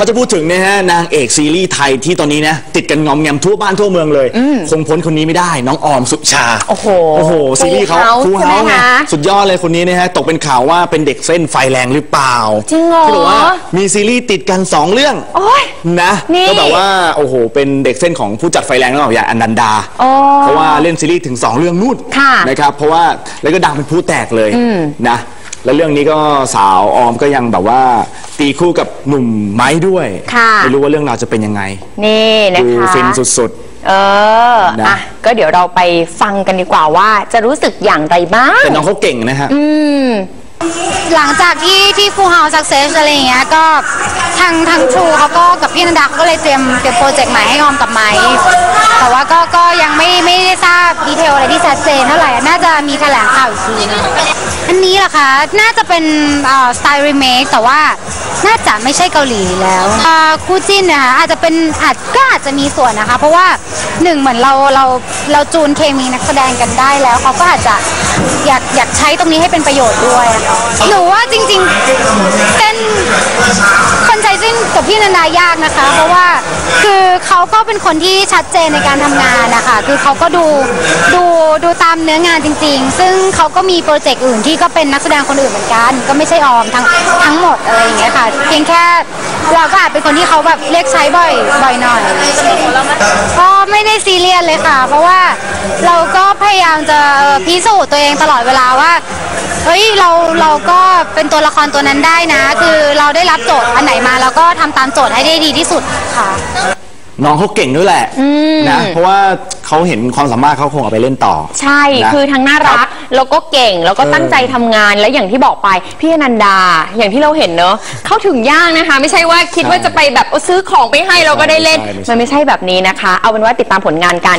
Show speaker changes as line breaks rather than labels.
ถ้าจะพูดถึงนะฮะนางเอกซีรีส์ไทยที่ตอนนี้นะติดกันงอมแงมทั่วบ้านทั่วเมืองเลย คงพ้นคนนี้ไม่ได้ น้องออมสุชา
โอ้โห
โอ้โหซีรีส์เขา
Full House
ฟูเฮา
ใช่ไหม
ไง
คะ
สุดยอดเลยคนนี้นะฮะตกเป็นข่าวว่าเป็นเด็กเส้นไฟแรงหรือเปล่า
จริงเหรอ
ที่บอกว่ามีซีรีส์ติดกันสองเรื่อง
โอ้ย
นะ
นี่
ก็แบบว่าโอ้โห เป็นเด็กเส้นของผู้จัดไฟแรงแล้วอย่างอนันดา
อ๋อ
เพราะว่าเล่นซีรีส์ถึง 2 เรื่องนู่น
ค่ะ
นะครับเพราะว่าแล้วก็ดังเป็นผู้แตกเลยนะ แล้วเรื่องนี้ก็สาวออมก็ยังแบบว่า ตีคู่กับหนุ่มไม้ด้วย
ค่ะ
ไม่รู้ว่าเรื่องราวจะเป็นยังไง
นี่นะ
ดู
คะ
ฟินสุด
เออ
นะ
อะก็เดี๋ยวเราไปฟังกันดีกว่าว่าจะรู้สึกอย่างไรบ้าง
ๆแต่น้องเขาเก่งนะฮะ
อืม
หลังจากที่ที่ฟูเฮาสักเซสอะไรอย่างเงี้ยก็ทางทางทรูเขาก็กับพี่นันดาเขาก็เลยเตรียมเตรียมโปรเจกต์ใหม่ให้ออมกับไม้แต่ว่าก็ก็ยังไม่ไม่ได้ทราบดีเทลอะไรที่ชัดเจนเท่าไหร่น่าจะมีแถลงข่าวอีกทีนึง อันนี้เหรอคะน่าจะเป็นสไตล์รีเมคแต่ว่าน่าจะไม่ใช่เกาหลีแล้วอ่าคู่จิ้นนะคะอาจจะเป็นอาจก็อาจจะมีส่วนนะคะ เพราะว่าหนึ่งเหมือนเราเราเราจูนเคมีนักแสดงกันได้แล้วเขาก็อาจจะอยากอยากใช้ตรงนี้ให้เป็นประโยชน์ด้วยอะค่ะหนูว่าจริง ๆเส้นคนใจเส้น กับพี่นันดายากนะคะ เพราะว่าคือเขาก็เป็นคนที่ชัดเจนในการทำงานนะคะคือเขาก็ดูดูดูตามเนื้องานจริง ๆ ซึ่งเขาก็มีโปรเจกต์อื่นที่ก็เป็นนักแสดงคนอื่นเหมือนกัน ก็ไม่ใช่ออมทั้งทั้งหมดอะไรอย่างเงี้ยค่ะ เพียงแค่เราก็อาจเป็นคนที่เขาแบบเรียกใช้บ่อยบ่อยหน่อยก็ ไม่ได้ซีเรียสเลยค่ะ เพราะว่าเราก็พยายามจะพิสูจน์ตัวเองตลอดเวลาว่าเฮ้ยเราเราก็เป็นตัวละครตัวนั้นได้นะ คือเราได้รับโจทย์อันไหนมาเราก็ทำตามโจทย์ให้ได้ดีที่สุดค่ะ
น้องเขาเก่งด้วยแหละนะเพราะว่าเขาเห็นความสามารถเขาคงเอาไปเล่นต่อ
ใช่
นะ
คือทั้งน่ารักแล้วก็เก่งแล้วก็
เออ
ตั้งใจทำงานและอย่างที่บอกไปพี่อนันดาอย่างที่เราเห็นเนอะเข้าถึงยากนะคะ ไม่ใช่ว่าคิดว่าจะไปแบบเอาซื้อของไปให้เราก็ได้เล่น
ไม่ใช่ไม่ใช่
มันไม่ใช่แบบนี้นะคะ เอาเป็นว่าติดตามผลงานกัน